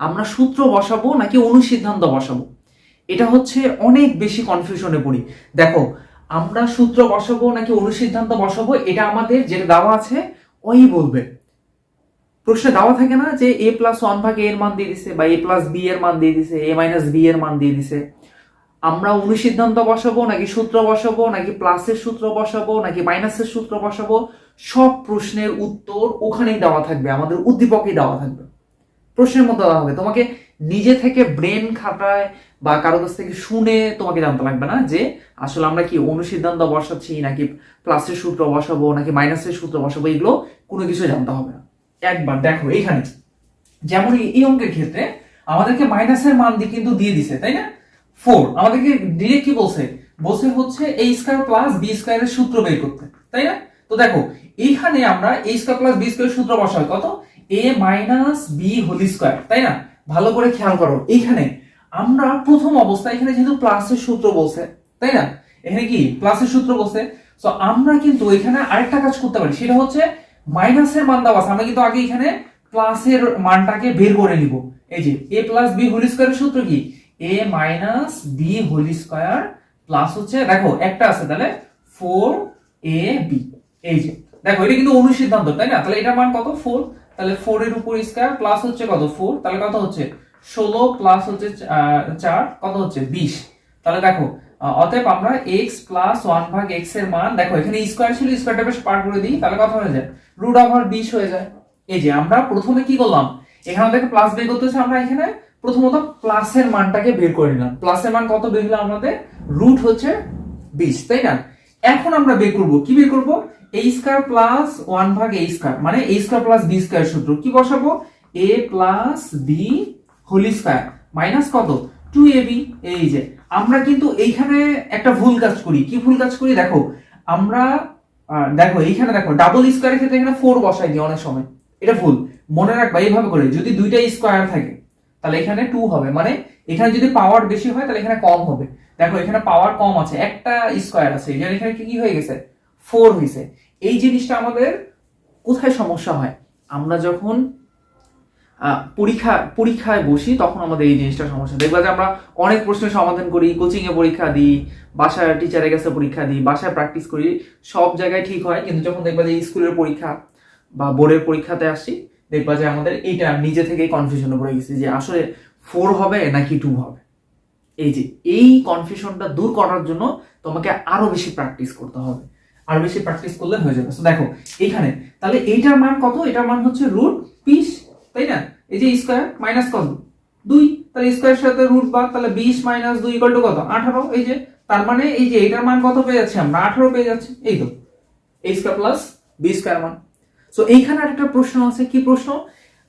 আমরা সূত্র বসাবো নাকি অনুসিদ্ধান্ত বসাবো? এটা হচ্ছে অনেক বেশি কনফিউশনে পড়ি। দেখো, আমরা সূত্র বসাবো নাকি অনুসিদ্ধান্ত বসাবো, এটা আমাদের যেটা দেওয়া আছে, ওই বলবে। প্রশ্নে দেওয়া থাকে না যে এ প্লাস ওয়ান ভাগ এর মান দিয়ে দিছে বা এ প্লাস বি এর মান দিয়ে দিছে, এ মাইনাস বি এর মান দিয়ে দিছে। আমরা অনুসিদ্ধান্ত বসাবো নাকি সূত্র বসাবো, নাকি প্লাসের সূত্র বসাবো, নাকি মাইনাসের সূত্র বসাবো? সব প্রশ্নের উত্তর ওখানেই দেওয়া থাকবে, আমাদের উদ্দীপকেই দেওয়া থাকবে। প্রশ্নের মধ্যে দেওয়া হবে। তোমাকে নিজে থেকে ব্রেন খাটায় বা কারও কাছ থেকে শুনে তোমাকে জানতে লাগবে না যে আসলে আমরা কি অনুসিদ্ধান্ত বসাচ্ছি নাকি প্লাসের সূত্র বসাবো, নাকি মাইনাসের সূত্র বসাবো, এগুলো কোনো কিছু জানতে হবে না। একবার দেখো এইখানে। যেমন এই- অঙ্কের ক্ষেত্রে আমাদেরকে মাইনাসের মান দিয়ে কিন্তু দিয়ে দিছে, তাই না? ফোর আমাদেরকে ডিরেক্ট কি বলছে? বলছে হচ্ছে এই স্কয়ার প্লাস বি স্কয়ারের সূত্র বের করতে, তাই না? তো দেখো, এইখানে আমরা এই স্কয়ার প্লাস বি স্কয়ারের সূত্র বসাই, কত? A minus B whole square তাই না? ভালো করে খেয়াল করো, এইখানে আমরা প্রথম অবস্থায় এখানে যেহেতু প্লাসের সূত্র বলছে, তাই না? এখানে কি? প্লাসের সূত্র বলছে। তো আমরা কিন্তু এখানে আরেকটা কাজ করতে পারি, সেটা হচ্ছে মাইনাসের মান দেওয়া আছে। আমরা কিন্তু আগে এখানে প্লাসের মানটাকে বের করে নিব। এই যে এ প্লাস বি হোল স্কয়ারের সূত্র কি? A minus B whole square plus হচ্ছে, দেখো, একটা আছে, তাহলে ফোর এ বি এই যে, দেখো, এটা কিন্তু অনুসিদ্ধান্ত, তাই না? তাহলে এটার মান কত? ফোর তাহলে ফোর এর উপর স্কোয়ার প্লাস হচ্ছে কত? ফোর তাহলে কত হচ্ছে? ষোলো প্লাস হচ্ছে চার, কত হচ্ছে? বিশ। তাহলে দেখো অতএব আমরা এক্স প্লাস ওয়ান ভাগ এক্সের মান, দেখো এখানে স্কোয়ার ছিল স্কোয়ারটা বেশ পার করে দিই, তাহলে কত হয়ে যায়? রুট ওভার বিশ হয়ে যায়। এই যে আমরা প্রথমে কি করলাম? এখানে থেকে প্লাস বের করতেছে আমরা এখানে প্রথমত প্লাসের মানটাকে বের করে নিলাম। প্লাসের মান কত বের হলো আমাদের? রুট হচ্ছে বিশ, তাই না? এখন আমরা বের করব, কি বের করব? এ স্কয়ার প্লাস ওয়ান ভাগ এ স্কয়ার মানে A square plus B square সূত্র কি বসাবো? A plus B whole square minus কত? টু এ বি এই যে। আমরা কিন্তু এইখানে একটা ভুল কাজ করি। কি ভুল কাজ করি? দেখো, আমরা দেখো, এইখানে দেখো ডাবল স্কোয়ারের ক্ষেত্রে এখানে ফোর বসাই দিই অনেক সময়। এটা ভুল। মনে রাখবা, এইভাবে করে, যদি দুইটা স্কোয়ার থাকে, তাহলে এখানে টু হবে। মানে এখানে যদি পাওয়ার বেশি হয়, তাহলে এখানে কম হবে। দেখো, এখানে পাওয়ার কম আছে। একটা স্কোয়ার আছে। এখানে কি হয়ে গেছে? ফোর হয়েছে। এই জিনিসটা আমাদের কোথায় সমস্যা হয়? আমরা যখন পরীক্ষা, পরীক্ষায় বসি, তখন আমাদের এই জিনিসটা সমস্যা। দেখবা যে আমরা অনেক প্রশ্নের সমাধান করি কোচিংয়ে পরীক্ষা দিই, বাসায় টিচারের কাছে পরীক্ষা দিই, বাসায় প্র্যাকটিস করি, সব জায়গায় ঠিক হয়। কিন্তু যখন দেখবা যে স্কুলের পরীক্ষা বা বোর্ডের পরীক্ষাতে আসি দেখবা যে আমাদের এইটা নিজে থেকেই কনফিউশনে পড়ে গেছি যে আসলে ফোর হবে নাকি টু হবে। এই যে, এই কনফিউশনটা দূর করার জন্য তোমাকে আরও বেশি প্র্যাকটিস করতে হবে। আরও বেশি প্র্যাকটিস করলে হয়ে যাবে। So, দেখো, এইখানে, তাহলে এইটার মান কত? এটার মান হচ্ছে রুট বিশ, তাই না? এই যে স্কোয়ার মাইনাস কত? দুই, তাহলে স্কোয়ারের সাথে রুট বাদ, তাহলে বিশ মাইনাস দুই ইকুয়াল টু কত? আঠারো, এই যে, তার মানে এই যে এটার মান কত পেয়ে যাচ্ছে আমরা? আঠারো পেয়ে যাচ্ছি, এই তো। এই স্কোয়ার প্লাস বি স্কোয়ার মান। সো এইখানে আরেকটা প্রশ্ন আছে, কি প্রশ্ন?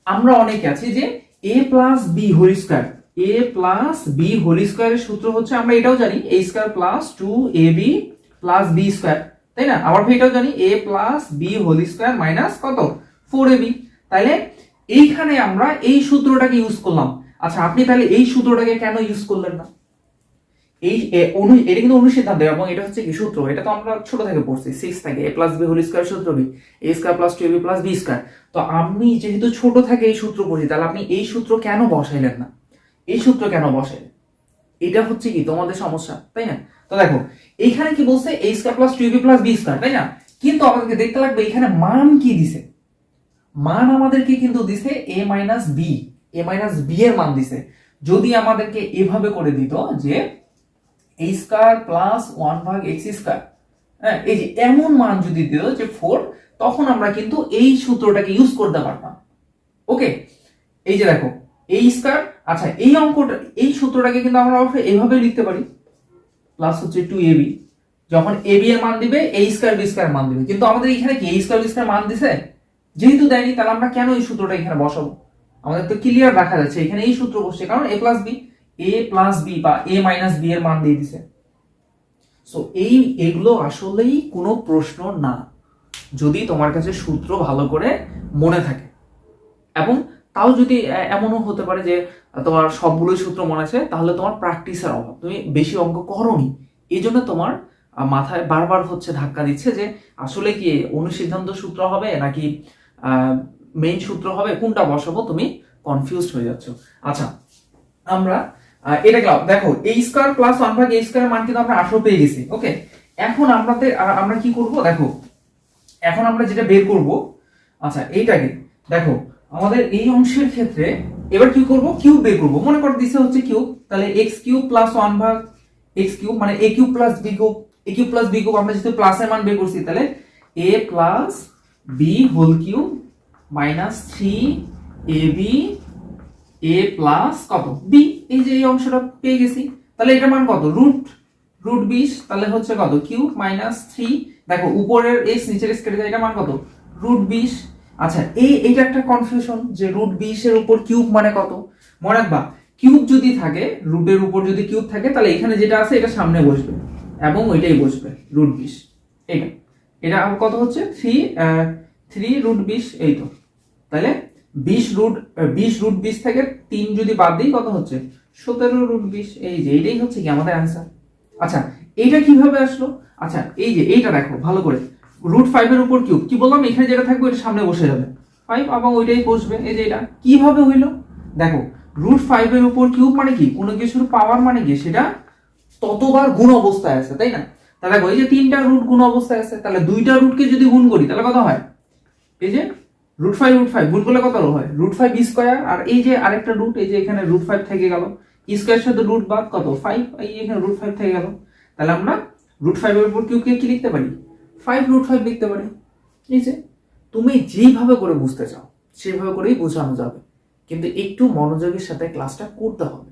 আমরা অনেকে আছি যে A plus B whole square A plus B whole স্কোয়ারের সূত্র হচ্ছে, আমরা এটাও জানি A square plus two A B plus B square তাই না? আবার এটাও জানি A plus B whole square minus কত? ফোর এ বি তাহলে এইখানে আমরা এই সূত্রটাকে ইউজ করলাম। আচ্ছা আপনি তাহলে এই সূত্রটাকে কেন ইউজ করলেন না? এই অনু, এটা কিন্তু অনুসিদ্ধান্ত এবং এটা হচ্ছে কি সূত্র? এটা তো আমরা ছোট থেকে পড়ছি সিক্স থেকে। A plus B whole square সূত্র B A square plus two B plus B square তো আপনি যেহেতু ছোট থেকে এই সূত্র পড়ছি, তাহলে আপনি এই সূত্র কেন বসাইলেন না? এই সূত্র কেন বসাইলেন? এটা হচ্ছে কি? তোমাদের সমস্যা, তাই না? তো দেখো, এইখানে কি বলছে? A square plus two B plus B square তাই না? কিন্তু আমাদেরকে দেখতে লাগবে এখানে মান কি দিছে? মান আমাদেরকে কিন্তু দিছে A minus B A minus B এর মান দিছে। যদি আমাদেরকে এভাবে করে দিত যে এ স্কয়ার প্লাস ওয়ান ভাগ এক্স স্কয়ার হ্যাঁ এই যে এমন মান যদি দিত যে ফোর তখন আমরা কিন্তু এই সূত্রটাকে ইউজ করতে পারতাম। ওকে এই যে দেখো এই স্কয়ার আচ্ছা এই অঙ্কটা, এই সূত্রটাকে কিন্তু আমরা অবশ্যই এভাবে লিখতে পারি। প্লাস হচ্ছে টু এ বি যখন এ বি এর মান দিবে এ স্কোয়ার বি স্কয়ার মান দিবে। কিন্তু আমাদের এখানে কি এ স্কয়ার বি স্কয়ার মান দিছে? যেহেতু দেয়নি, তাহলে আমরা কেন এই সূত্রটা এখানে বসাবো? আমাদের তো ক্লিয়ার রাখা যাচ্ছে, এখানে এই সূত্র বসছে। কারণ A plus B A plus B বা এ মাইনাস বি এর মান দিয়ে দিছে। সো এই এগুলো আসলেই কোনো প্রশ্ন না। যদি তোমার কাছে সূত্র ভালো করে মনে থাকে। এবং তাও যদি এমনও হতে পারে যে তোমার সবগুলোই সূত্র মনে আছে, তাহলে তোমার প্র্যাকটিসের অভাব। তুমি বেশি অঙ্ক করনি। এই জন্য তোমার মাথায় বারবার হচ্ছে ধাক্কা দিচ্ছে যে আসলে কি অনুসিদ্ধান্ত সূত্র হবে নাকি মেইন সূত্র হবে, কোনটা বসাবো, তুমি কনফিউজড হয়ে যাচ্ছ। আচ্ছা আমরা এটা গেলাম। দেখো এই স্কোয়ার প্লাস ওয়ান ভাগ এই স্কোয়ার মান কিন্তু আমরা আঠারো পেয়ে গেছি ওকে এখন আমাদের আমরা কি করব? দেখো, এখন আমরা যেটা বের করব আচ্ছা এইটাকে, দেখো আমাদের এই অংশের ক্ষেত্রে এবার কি করব? কিউব বের করব। মনে করো দিছে হচ্ছে কিউব। তাহলে এক্স কিউব প্লাস ওয়ান ভাগ এক্স কিউব মানে A cube plus B cube A cube plus B cube, আমরা যেহেতু প্লাসের মান বের করছি, তাহলে A plus B whole cube minus three A B A plus কত? বি এই যে এই অংশটা পেয়ে গেছি। তাহলে এটার মান কত? রুট রুট বিশ, তাহলে হচ্ছে কত? কিউ মাইনাস থ্রি দেখো, উপরের এক্স নিচের এক্স কেটে যায় এটা মান কত? রুট বিশ আচ্ছা এই, এইটা একটা কনফিউশন যে রুট বিশের উপর কিউব মানে কত? মনে রাখবা কিউব যদি থাকে রুটের উপর যদি কিউব থাকে, তাহলে এখানে যেটা আছে, এটা সামনে বসবে এবং ওইটাই বসবে রুট বিশ এটা এটা কত হচ্ছে? থ্রি থ্রি রুট বিশ এই তো। তাহলে বিশ রুট বিশ রুট বিশ থেকে তিন যদি বাদ দিই, কত হচ্ছে? সতেরো রুট বিশ এই যে এইটাই হচ্ছে কি আমাদের অ্যান্সার আচ্ছা এইটা কীভাবে আসলো? আচ্ছা এই যে, এইটা দেখো, ভালো করে। রুট ফাইভের উপর কিউব কি বললাম? এখানে যেটা থাকবে ওইটা সামনে বসে যাবে। ফাইভ এবং ওইটাই বসবে। এই যে এটা। কীভাবে হইল? দেখো রুট ফাইভের উপর কিউব মানে কি? কোনো কিছুর পাওয়ার মানে কি? সেটা ততবার গুণ অবস্থায় আছে, তাই না? তাহলে দেখো, এই যে তিনটা রুট গুণ অবস্থায় আছে, তাহলে দুইটা রুটকে যদি গুণ করি, তাহলে কত হয়? এই যে রুট ফাইভ রুট ফাইভ গুণ করলে কত হয়? রুট ফাইভ স্কোয়ার আর এই যে আরেকটা রুট এই যে এখানে রুট ফাইভ থেকে গেল। স্কোয়ার সাথে রুট বাদ কত? ফাইভ এই এখানে রুট ফাইভ থেকে গেল। তাহলে আমরা রুট ফাইভের উপর কিউকে কি লিখতে পারি? ফাইভ রুট ফাইভ লিখতে পারি। এই যে, তুমি যেইভাবে করে বুঝতে চাও, সেইভাবে করেই বোঝানো যাবে। কিন্তু একটু মনোযোগের সাথে ক্লাসটা করতে হবে।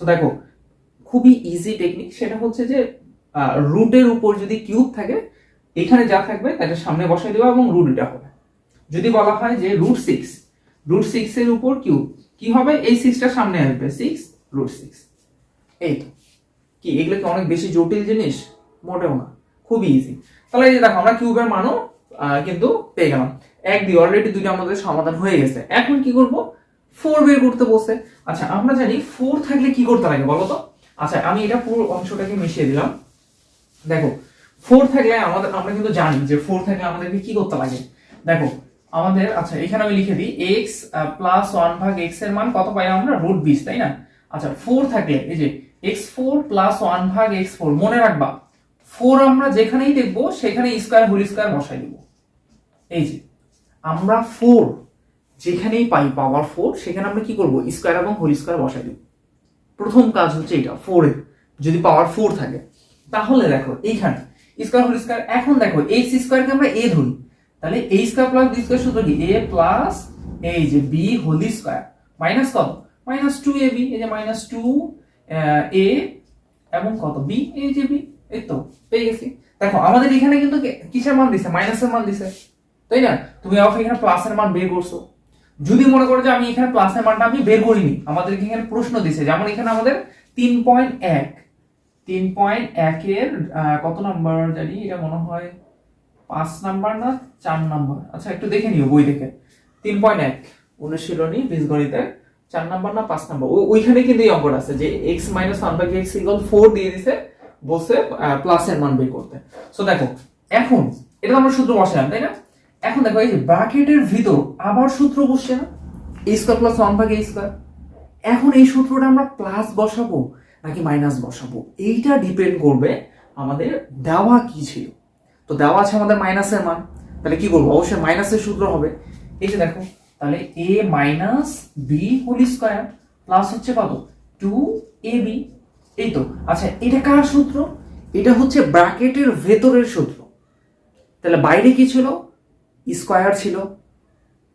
তো দেখো, খুবই ইজি টেকনিক সেটা হচ্ছে যে রুটের উপর যদি কিউব থাকে, এখানে যা থাকবে তাকে সামনে বসাই দেওয়া এবং রুট এটা হবে। যদি বলা হয় যে রুট সিক্স রুট সিক্স এর উপর কিউব কি হবে? এই সিক্সটা সামনে আসবে। সিক্স রুট সিক্স এই তো। কি, এগুলো কি অনেক বেশি জটিল জিনিস? মোটেও না। খুবই ইজি তাহলে এই যে দেখো, আমরা কিউবের মানও কিন্তু পেয়ে গেলাম। এক দিয়ে অলরেডি দুইটা আমাদের সমাধান হয়ে গেছে। এখন কি করব? ফোর বের করতে বসে। আচ্ছা আমরা জানি ফোর থাকলে কি করতে লাগে বলো তো? আচ্ছা আমি এটা পুরো অংশটাকে মিশিয়ে দিলাম। দেখো ফোর থাকলে আমাদের, আমরা কিন্তু জানি যে ফোর থাকলে আমাদেরকে কি করতে লাগে। দেখো, আমাদের আচ্ছা এখানে আমি লিখে দিই এক্স প্লাস ওয়ান ভাগ এক্সের মান কত পাই? আমরা রুট বিশ, তাই না? আচ্ছা ফোর থাকলে, এই যে এক্স ফোর প্লাস ওয়ান ভাগ এক্স ফোর মনে রাখবা ফোর আমরা যেখানেই দেখব সেখানে স্কোয়ার, হোল স্কোয়ার বসাই দিব। এই যে, আমরা ফোর যেখানেই পাই, পাওয়ার ফোর, সেখানে আমরা কি করব? স্কোয়ার এবং হোল স্কোয়ার বসাই দিব। প্রথম কাজ হচ্ছে এটা, ফোরে যদি পাওয়ার ফোর থাকে, তাহলে দেখো এইখানে, স্কোয়ার, হোল স্কোয়ার, এখন দেখো এক্স স্কোয়ারকে আমরা এ ধরি। তাহলে A square plus B square সূত্র কি? এ প্লাস এই যে বি হোল স্কোয়ার। মাইনাস কত? মাইনাস টু এ বি, এই যে মাইনাস টু এ, এবং কত? বি, এই যে বি। এই তো পেয়ে গেছি। দেখো, আমাদের এখানে কিন্তু কিসের মান দিছে? মাইনাসের মান দিছে। তাই না? তুমি অফ এখানে প্লাসের মান বের করছ। যদি মনে করো যে আমি এখানে প্লাসের মানটা আমি বের করিনি আমাদের এখানে প্রশ্ন দিছে। যেমন এখানে আমাদের তিন পয়েন্ট এক। তিন পয়েন্ট একের কত নাম্বার জানি? এটা মনে হয় পাঁচ নাম্বার না, চার নাম্বার আচ্ছা একটু দেখে নিও বই দেখে। তিন পয়েন্ট এক। অনুশীলনী, বীজগণিতের চার নাম্বার না, পাঁচ নাম্বার ওইখানে কিন্তু এই অঙ্কটা আছে যে X minus one by X equal four দিয়ে দিছে। বসে প্লাসের মান বের করতে। সো দেখো, এখন, এটা আমরা সূত্র বসালাম, তাই না? এখন দেখো, এই যে ব্র্যাকেটের ভিতর আবার সূত্র বসছে না? এ স্কোয়ার প্লাস ওয়ান ভাগ এ স্কোয়ার এখন এই সূত্রটা আমরা প্লাস বসাবো নাকি মাইনাস বসাবো? এইটা ডিপেন্ড করবে আমাদের দেওয়া কি ছিল। তো দেওয়া আছে আমাদের মাইনাসের মান। তাহলে কি করব অবশ্যই মাইনাসের সূত্র হবে। এই যে দেখো, তাহলে A minus B whole square plus হচ্ছে কত? টু এ বি এই তো আচ্ছা এটা কার সূত্র? এটা হচ্ছে ব্র্যাকেটের ভেতরের সূত্র। তাহলে বাইরে কি ছিল? স্কোয়ার ছিল।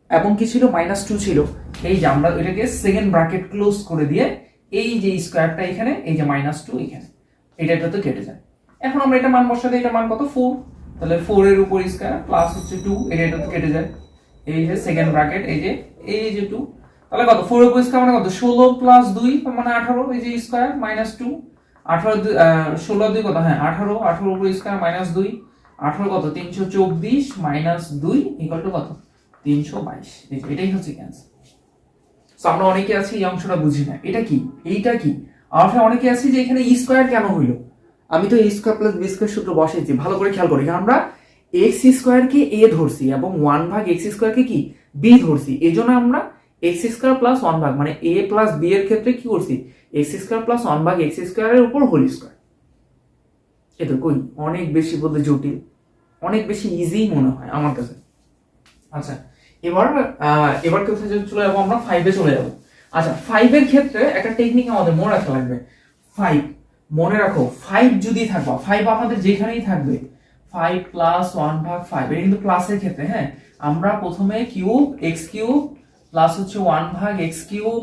এবং কি ছিল? মাইনাস টু ছিল। এই যে আমরা এটাকে সেকেন্ড ব্র্যাকেট ক্লোজ করে দিয়ে এই যে স্কোয়ারটা এখানে, এই যে মাইনাস টু এখানে, এটা এটা তো কেটে যায়। এখন আমরা এটা মান বসাতে, এটা মান কত? ফোর। তাহলে ফোর এর উপর স্কোয়ার প্লাস হচ্ছে টু, এটা এটা তো কেটে যায়। এই যে সেকেন্ড ব্র্যাকেট, এই যে এই যে টু তাহলে কত? ফোর উপর স্কোয়ার মানে কত? ষোলো প্লাস দুই মানে আঠারো, এই যে স্কোয়ার মাইনাস টু আঠারো ষোলো দুই কত? হ্যাঁ আঠারো আঠারো উপর স্কোয়ার মাইনাস দুই, আঠারো কত? তিনশো চব্বিশ মাইনাস দুই ইকাল টু কত? তিনশো বাইশ। এটাই হচ্ছে ক্যান্সার তো আমরা অনেকে আছি, এই অংশটা বুঝি না। এটা কি? এইটা কি? আমরা অনেকে আছি যে এখানে স্কোয়ার কেন হইল? আমি তো স্কোয়ার প্লাস বি স্কোয়ার সূত্র বসাইছি, ভালো করে খেয়াল করি। আমরা এক্স স্কোয়ারকে এ ধরছি এবং ওয়ান ভাগ এক্স স্কোয়ারকে কি বি ধরছি। এই জন্য আমরা এক্স স্কোয়ার প্লাস ওয়ান ভাগ মানে এ প্লাস বি এর ক্ষেত্রে কি করছি? এক্স স্কোয়ার প্লাস ওয়ান ভাগ এক্স স্কোয়ারের উপর হোল স্কোয়ার এ তো কই অনেক বেশি বলতে জটিল। অনেক বেশি ইজি মনে হয় আমার কাছে। আচ্ছা এবার এবার কোথায় চলে যাব আমরা ফাইভে চলে যাব। আচ্ছা ফাইভের ক্ষেত্রে একটা টেকনিক আমাদের মনে রাখা লাগবে। ফাইভ মনে রাখো ফাইভ যদি থাকবা ফাইভ আমাদের যেখানেই থাকবে ফাইভ প্লাস ওয়ান ভাগ ফাইভ এটা কিন্তু প্লাসের ক্ষেত্রে হ্যাঁ? আমরা প্রথমে কিউব এক্স কিউব প্লাস হচ্ছে ওয়ান ভাগ এক্স কিউব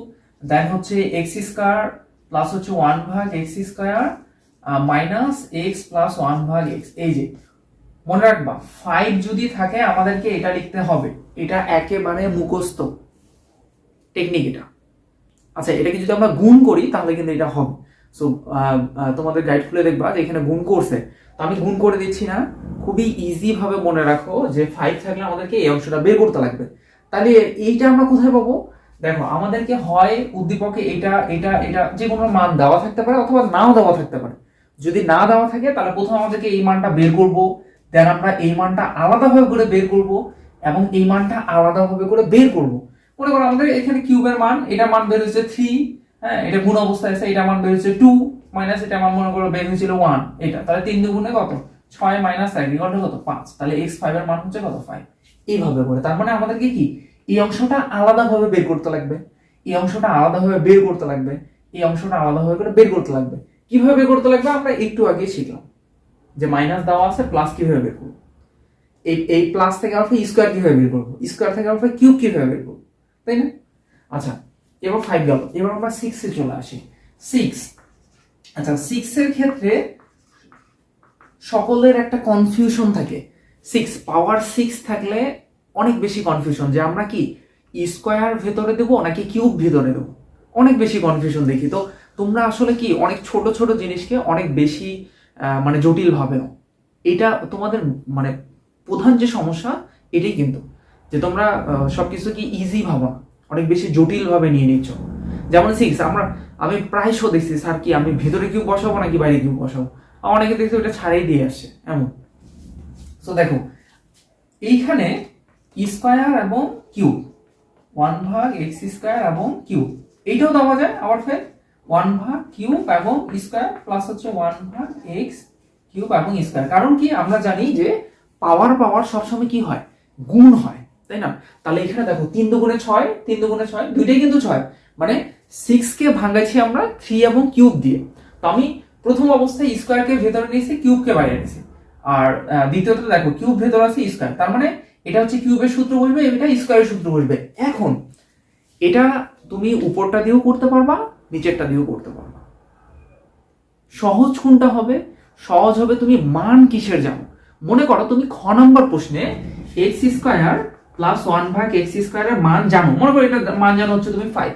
দেন হচ্ছে এক্স স্কোয়ার প্লাস হচ্ছে ওয়ান ভাগ X square minus X plus one ভাগ এক্স এই যে, মনে রাখবা ফাইভ যদি থাকে আমাদেরকে এটা লিখতে হবে। এটা একেবারে মুখস্থ টেকনিক এটা। আচ্ছা এটাকে যদি আমরা গুণ করি, তাহলে কিন্তু এটা হবে। সো তোমাদের গাইড খুলে দেখবা যে এখানে গুণ করছে। তো আমি গুণ করে দিচ্ছি না। খুবই ইজি ভাবে মনে রাখো যে ফাইভ থাকলে আমাদেরকে এই অংশটা বের করতে লাগবে। তাহলে এইটা আমরা কোথায় পাবো? দেখো, আমাদেরকে হয় উদ্দীপকে এটা এটা এটা যে কোনো মান দেওয়া থাকতে পারে অথবা নাও দেওয়া থাকতে পারে। যদি না দেওয়া থাকে, তাহলে প্রথম আমাদেরকে এই মানটা বের করব দেন আমরা এই মানটা আলাদাভাবে করে বের করব এবং এই মানটা আলাদাভাবে করে বের করব। মনে করো আমাদের এখানে কিউবের মান এটা মান বের হচ্ছে থ্রি হ্যাঁ এটা গুণ অবস্থায় আছে এটা মান বের হচ্ছে টু মাইনাস এটা মান মনে করো বের হয়েছিল ওয়ান এটা, তাহলে তিন দুগুণে কত? ছয় মাইনাস এক কত? পাঁচ, তাহলে এক্স ফাইভ এর মান হচ্ছে কত? ফাইভ এইভাবে করে। তার মানে আমাদেরকে কি? এই অংশটা আলাদাভাবে বের করতে লাগবে। এই অংশটা আলাদাভাবে বের করতে লাগবে। এই অংশটা আলাদাভাবে করে বের করতে লাগবে। কীভাবে বের করতে লাগবে? আমরা একটু আগে শিখলাম। যে মাইনাস দেওয়া আছে প্লাস কীভাবে বের করব? এই এই প্লাস থেকে আলফা স্কোয়ার কীভাবে বের করব? স্কোয়ার থেকে আলফা কিউব কীভাবে বের করব? তাই না? আচ্ছা এবার ফাইভ গেল। এবার আমরা সিক্সে চলে আসি। সিক্স আচ্ছা সিক্সের ক্ষেত্রে সকলের একটা কনফিউশন থাকে। সিক্স পাওয়ার সিক্স থাকলে অনেক বেশি কনফিউশন যে আমরা কি স্কোয়ার ভেতরে দেবো নাকি কিউব ভেতরে দেবো? অনেক বেশি কনফিউশন দেখি। তো তোমরা আসলে কি অনেক ছোট ছোট জিনিসকে অনেক বেশি মানে জটিল ভাবে নাও এটা তোমাদের মানে প্রধান যে সমস্যা, এটাই কিন্তু। যে তোমরা সব কিছু কি ইজি ভাবো অনেক বেশি জটিলভাবে নিয়ে নিচ্ছ। যেমন সিক্স আমরা, আমি প্রায় শো দেখছি, স্যার কি আমি ভেতরে কিউব বসাবো নাকি বাইরে কিউব বসাবো? অনেকে দেখছি ওটা ছাড়াই দিয়ে আসছে, এমন। তো দেখো, এইখানে স্কোয়ার এবং কিউব ওয়ান ভাগ এক্স স্কোয়ার এবং কিউব এইটাও দেওয়া যায়, আবার ফের ওয়ান ভাগ কিউব এবং স্কোয়ার প্লাস হচ্ছে ওয়ান ভাগ এক্স কিউব এবং স্কোয়ার কারণ কি? আমরা জানি যে পাওয়ার পাওয়ার সবসময় কি হয়? গুণ হয়, তাই না? তাহলে এখানে দেখো, তিন দুগুণে ছয়, তিন দুগুণে ছয়, দুইটাই কিন্তু ছয়। মানে সিক্স কে ভাঙাইছি আমরা থ্রি এবং কিউব দিয়ে। তো আমি প্রথম অবস্থায় স্কোয়ারকে ভেতরে নিয়েছি কিউবকে বাইরে নিয়েছি। আর দ্বিতীয়ত দেখো কিউব ভেতর আছে স্কোয়ার তার মানে এটা হচ্ছে কিউবের সূত্র বসবে, এটা স্কোয়ারের সূত্র বসবে। এখন, এটা তুমি উপরটা দিয়েও করতে পারবা, নিচেরটা দিয়েও করতে পারবা। সহজ কোনটা হবে? সহজ হবে তুমি মান কিসের জানো? মনে করো তুমি খ নম্বর প্রশ্নে এক্স স্কোয়ার প্লাস ওয়ান ভাগ এক্স স্কোয়ারের মান জানো। মনে করো এটা মান জানো হচ্ছে তুমি ফাইভ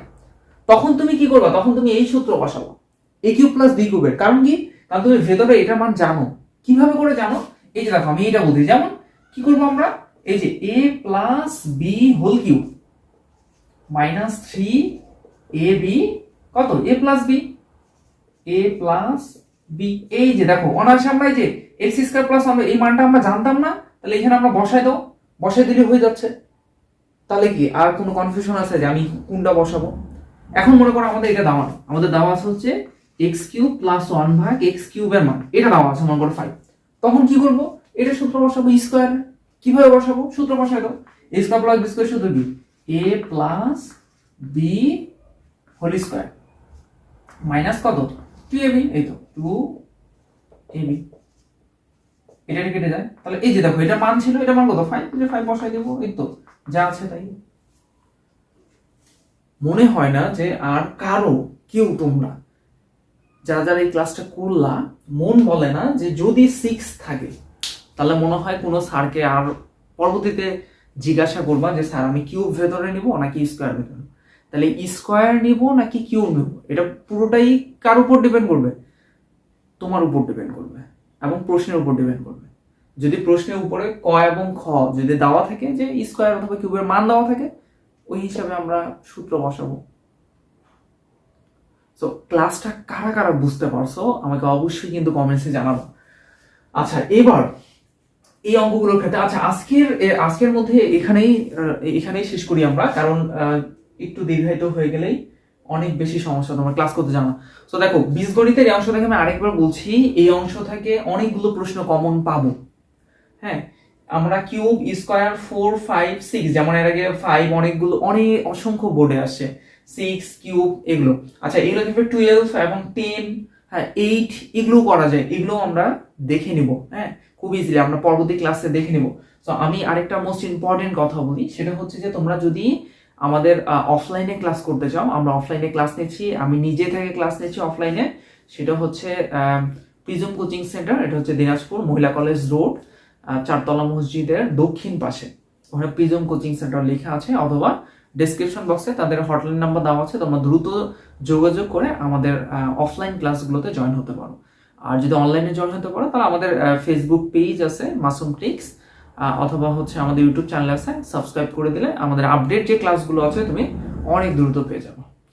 তখন তুমি কি করবা? তখন তুমি এই সূত্র বসাবো। এ কিউব প্লাস বি কিউবের কারণ কি? কারণ তুমি ভেতরে এটা মান জানো। কীভাবে করে জানো? এই যে দেখো, আমি এটা বলছি যেমন কি করব আমরা? এই যে A plus B whole cube minus three A B কত? A plus B A plus B এই যে দেখো অনার্সে আমরা এই যে এক্স স্কোয়ার প্লাস আমরা এই মানটা আমরা জানতাম না, তাহলে এখানে আমরা বসাই দাও বসাই দিলে হয়ে যাচ্ছে। তাহলে কি? আর কোনো কনফিউশন আছে যে আমি কোনটা বসাবো? এখন মনে করো আমাদের এটা দেওয়া আমাদের দেওয়া আছে হচ্ছে এক্স কিউব প্লাস ওয়ান ভাগ এক্স কিউবের মান। এটা দেওয়া আছে মনে করো ফাইভ তখন কি করব? এটা সূত্র বসাবো স্কোয়ার কীভাবে বসাবো? সূত্র বসাই দাও। A square plus B square সূত্র কি? A plus B whole square minus কত? টু এবি এই তো টু এটা এটা কেটে যায়। তাহলে এই যে দেখো, এটা মান ছিল, এটা মান কত? ফাইভ যে ফাইভ বসাই দেবো, এই তো। যা আছে তাই। মনে হয় না যে আর কারও কেউ তোমরা যারা যারা এই ক্লাসটা করলা, মন বলে না যে যদি সিক্স থাকে, তাহলে মনে হয় কোনো স্যারকে আর পরবর্তীতে জিজ্ঞাসা করবা যে, স্যার, আমি কিউব ভেতরে নিব নাকি স্কোয়ার ভেতরে? তাহলে স্কোয়ার নিব নাকি কিউব নিব? এটা পুরোটাই কার উপর ডিপেন্ড করবে? তোমার উপর ডিপেন্ড করবে এবং প্রশ্নের উপর ডিপেন্ড করবে। যদি প্রশ্নের উপরে ক এবং খ যদি দেওয়া থাকে যে স্কোয়ার অথবা কিউবের মান দেওয়া থাকে, ওই হিসাবে আমরা সূত্র বসাবো। সো ক্লাসটা কারা কারা বুঝতে পারছ, আমাকে অবশ্যই কিন্তু কমেন্টসে জানাব। আচ্ছা এবার এই অঙ্কগুলোর ক্ষেত্রে আচ্ছা আজকের আজকের মধ্যে এখানেই এখানেই শেষ করি আমরা, কারণ একটু দীর্ঘায়িত হয়ে গেলেই অনেক বেশি সমস্যা তোমরা ক্লাস করতে জানো। তো দেখো, বীজগণিতের এই অংশ থেকে আমি আরেকবার বলছি, এই অংশ থেকে অনেকগুলো প্রশ্ন কমন পাবো। হ্যাঁ আমরা cube square four five six যেমন এর আগে ফাইভ অনেকগুলো, অনেক, অসংখ্য বোর্ডে আসছে সিক্স কিউব এগুলো। আচ্ছা এগুলো কিন্তু টুয়েলভ এবং টেন হ্যাঁ এইট এগুলো করা যায়। এগুলো আমরা দেখে নিব হ্যাঁ? খুব ইজিলি আমরা পরবর্তী ক্লাসে দেখে নিব। তো আমি আরেকটা মোস্ট ইম্পর্টেন্ট কথা বলি, সেটা হচ্ছে যে তোমরা যদি আমাদের অফলাইনে ক্লাস করতে চাও, আমরা অফলাইনে ক্লাস নিচ্ছি, আমি নিজে থেকে ক্লাস নিচ্ছি অফলাইনে সেটা হচ্ছে প্রিজম কোচিং সেন্টার এটা হচ্ছে দিনাজপুর মহিলা কলেজ রোড চারতলা মসজিদের দক্ষিণ পাশে। ওখানে প্রিজম কোচিং সেন্টার লেখা আছে, অথবা ডেসক্রিপশন বক্সে তাদের হটলাইন নাম্বার দেওয়া আছে, তোমরা দ্রুত যোগাযোগ করে আমাদের অফলাইন ক্লাসগুলোতে জয়েন হতে পারো। আর যদি অনলাইনে জয়েন হতে পারো, তাহলে আমাদের ফেসবুক পেজ আছে মাসুম ট্রিক্স অথবা হচ্ছে আমাদের ইউটিউব চ্যানেল আছে সাবস্ক্রাইব করে দিলে আমাদের আপডেট যে ক্লাসগুলো আছে, তুমি অনেক দ্রুত পেয়ে যাবে।